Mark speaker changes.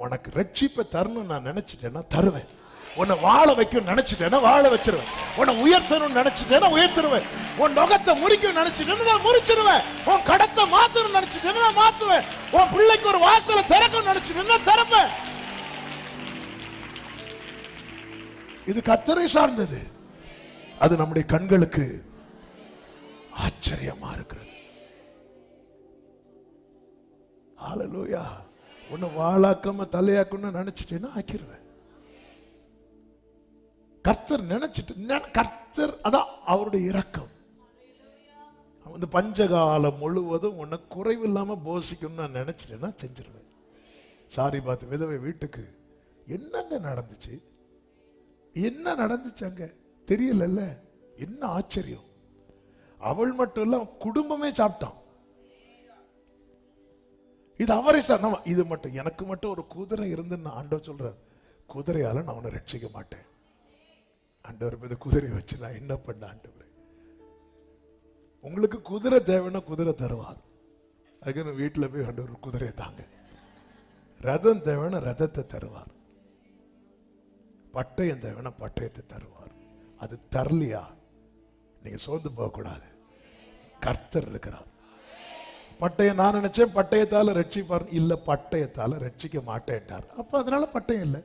Speaker 1: உனக்கு ரட்சிப்பை தரணும்னு நான் நினைச்சிட்டேன்னா தருவேன். உன்னை வாழ வைக்கணும்னு நினைச்சிட்டேன்னா வாழ வச்சிருவேன். உன்னை உயர்த்தணும்னு நினைச்சிட்டேன்னா உயர்த்திருவேன். உன் நுகத்தை முறிக்கணும்னு நினைச்சிட்டேன்னா நான் முறிச்சிருவேன். உன் கடத்தை மாத்தணும்னு நினைச்சிட்டேன்னா நான் மாத்துவேன். உன் பிள்ளைக்கு ஒரு வாசலை திறக்கணும்னு நினைச்சிட்டேன்னா திறப்பேன். இது கத்தரை சார்ந்தது. அது நம்முடைய கண்களுக்கு ஆச்சரியமா இருக்கிறது. ஹalleluya. உன்னை வாழாக்காம தலையாக்கணும்னு நினைச்சிட்டேன்னா ஆக்கிடுவேன் கர்த்தர் நினைச்சிட்டு கர்த்தர் அதான் அவருடைய இரக்கம். வந்து பஞ்சகாலம் முழுவதும் உன்னை குறைவில்லாம போஷிக்கணும்னு நான் நினைச்சிட்டேன்னா செஞ்சிருவேன். சாரி பார்த்து விதவை வீட்டுக்கு என்னங்க நடந்துச்சு? என்ன நடந்துச்சு அங்க? தெரியலல்ல? என்ன ஆச்சரியம்? அவள் மட்டும் இல்ல குடும்பமே சாப்பிட்டான். இது அவரை சார். நம்ம இது மட்டும் எனக்கு மட்டும் ஒரு குதிரை இருந்துன்னு ஆண்டவர் சொல்றார். குதிரையால நான் அவனை ரட்சிக்க மாட்டேன். ஆண்டவர் மீது குதிரையை வச்சு நான் என்ன பண்ண ஆண்டவர்? உங்களுக்கு குதிரை தேவைன்னா குதிரை தருவார். அதுக்கு நான் போய் ஆண்டவர் குதிரையை தாங்க. ரதம் தேவைன்னா ரதத்தை தருவார். பட்டயம் தேவைன்னா பட்டயத்தை தருவார். அது தரலையா? நீங்க சோர்ந்து போகக்கூடாது. கர்த்தர் இருக்கிறார். பட்டயம் நான் நினைச்சேன் பட்டயத்தால் ரட்சிப்பார். இல்லை பட்டயத்தால் ரட்சிக்க மாட்டேன்ட்டார். அப்போ அதனால பட்டயம் இல்லை.